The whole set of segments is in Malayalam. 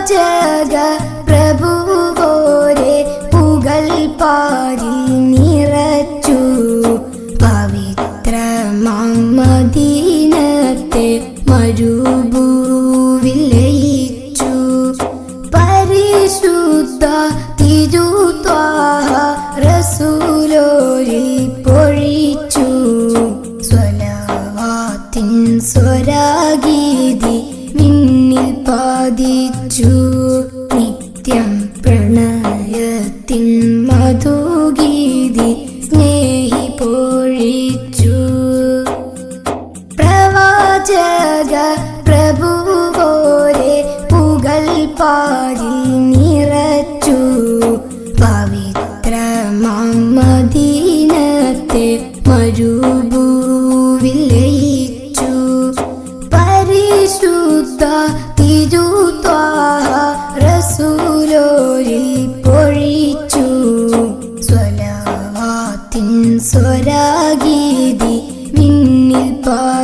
പ്രവാചക പ്രഭുവോരെ പുകൾ പാരി നിറച്ചു. പവിത്ര മമദീനത്തെ മരുഭൂവിൽ ലയിച്ചു പരിശുദ്ധ തിരുത്വാഹ റസൂലോരി പൊഴിച്ചു. സ്വലവാത്തിൻ സ്വരാഗീതി വിണ്ണിൽ പാതിച്ചു നിത്യം പ്രണയത്തിൻ മധുഗീതി സ്നേഹി പൊഴിച്ചു പ്രവാചക പ്രഭുവോരെ പുകൾ പാരി നിറച്ചു. പവിത്ര മദീനത്തെ മരുഭൂവിലയിച്ചു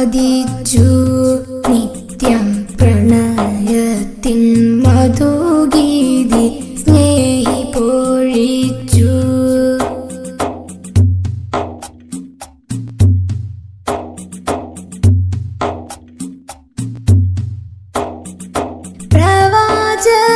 പാതിച്ചു നിത്യം പ്രണയത്തിൻ മധുഗീതി സ്നേഹി പൊഴിച്ചു പ്രവാചകർ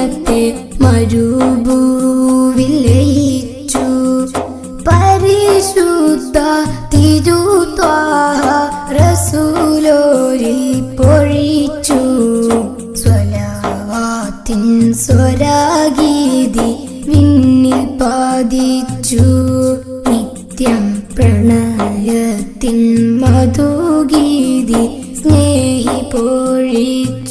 മദീനത്തെ മരുഭൂവിലയിച്ചു പരിശുദ്ധ തിരുത്വാഹ റസൂലോരിൽ പൊഴിച്ചു. സ്വലാവാത്തിൻ സ്വരാഗീതി വിണ്ണിൽ പാതിച്ചു. നിത്യം പ്രണയത്തിൻ മധുഗീതി സ്നേഹി പൊഴിച്ചു.